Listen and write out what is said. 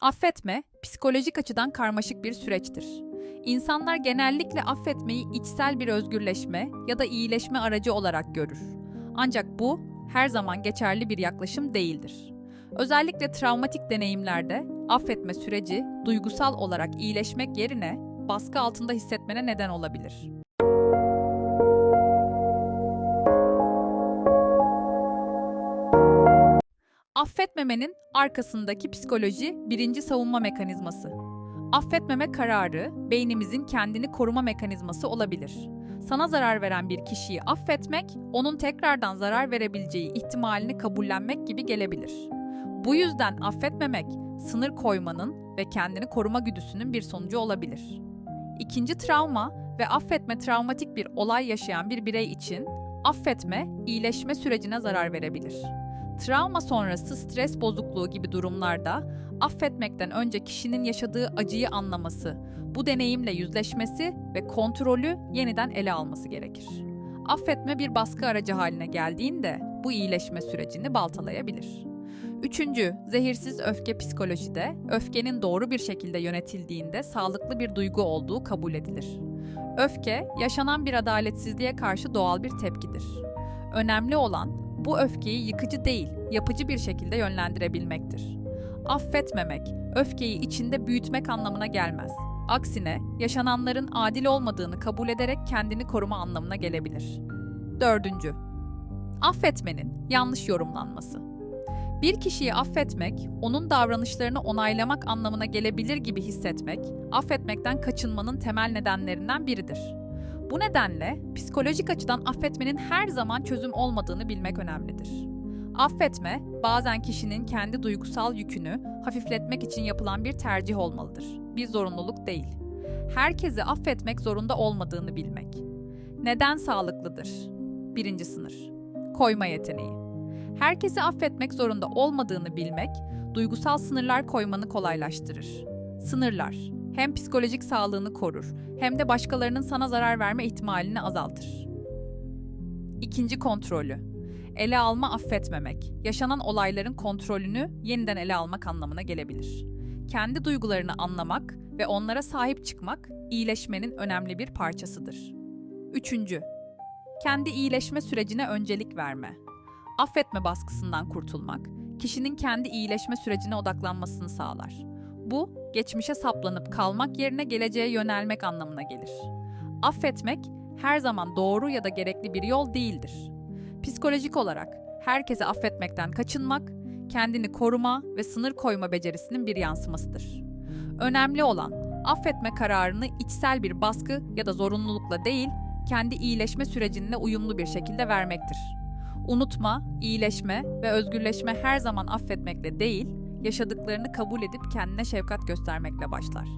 Affetme, psikolojik açıdan karmaşık bir süreçtir. İnsanlar genellikle affetmeyi içsel bir özgürleşme ya da iyileşme aracı olarak görür. Ancak bu her zaman geçerli bir yaklaşım değildir. Özellikle travmatik deneyimlerde affetme süreci duygusal olarak iyileşmek yerine baskı altında hissetmene neden olabilir. Affetmemenin arkasındaki psikoloji birinci savunma mekanizması. Affetmeme kararı beynimizin kendini koruma mekanizması olabilir. Sana zarar veren bir kişiyi affetmek, onun tekrardan zarar verebileceği ihtimalini kabullenmek gibi gelebilir. Bu yüzden affetmemek, sınır koymanın ve kendini koruma güdüsünün bir sonucu olabilir. İkinci travma ve affetme travmatik bir olay yaşayan bir birey için affetme, iyileşme sürecine zarar verebilir. Travma sonrası stres bozukluğu gibi durumlarda affetmekten önce kişinin yaşadığı acıyı anlaması, bu deneyimle yüzleşmesi ve kontrolü yeniden ele alması gerekir. Affetme bir baskı aracı haline geldiğinde bu iyileşme sürecini baltalayabilir. Üçüncü, zehirsiz öfke psikolojide, öfkenin doğru bir şekilde yönetildiğinde sağlıklı bir duygu olduğu kabul edilir. Öfke, yaşanan bir adaletsizliğe karşı doğal bir tepkidir. Önemli olan bu öfkeyi yıkıcı değil, yapıcı bir şekilde yönlendirebilmektir. Affetmemek, öfkeyi içinde büyütmek anlamına gelmez. Aksine, yaşananların adil olmadığını kabul ederek kendini koruma anlamına gelebilir. Dördüncü, affetmenin yanlış yorumlanması. Bir kişiyi affetmek, onun davranışlarını onaylamak anlamına gelebilir gibi hissetmek, affetmekten kaçınmanın temel nedenlerinden biridir. Bu nedenle psikolojik açıdan affetmenin her zaman çözüm olmadığını bilmek önemlidir. Affetme, bazen kişinin kendi duygusal yükünü hafifletmek için yapılan bir tercih olmalıdır. Bir zorunluluk değil. Herkesi affetmek zorunda olmadığını bilmek. Neden sağlıklıdır? Birinci sınır. Koyma yeteneği. Herkesi affetmek zorunda olmadığını bilmek, duygusal sınırlar koymanı kolaylaştırır. Sınırlar hem psikolojik sağlığını korur hem de başkalarının sana zarar verme ihtimalini azaltır. İkinci kontrolü. Ele alma affetmemek, yaşanan olayların kontrolünü yeniden ele almak anlamına gelebilir. Kendi duygularını anlamak ve onlara sahip çıkmak iyileşmenin önemli bir parçasıdır. Üçüncü, kendi iyileşme sürecine öncelik verme. Affetme baskısından kurtulmak, kişinin kendi iyileşme sürecine odaklanmasını sağlar. Bu, geçmişe saplanıp kalmak yerine geleceğe yönelmek anlamına gelir. Affetmek her zaman doğru ya da gerekli bir yol değildir. Psikolojik olarak herkese affetmekten kaçınmak, kendini koruma ve sınır koyma becerisinin bir yansımasıdır. Önemli olan affetme kararını içsel bir baskı ya da zorunlulukla değil, kendi iyileşme sürecinle uyumlu bir şekilde vermektir. Unutma, iyileşme ve özgürleşme her zaman affetmekle değil, yaşadıklarını kabul edip kendine şefkat göstermekle başlar.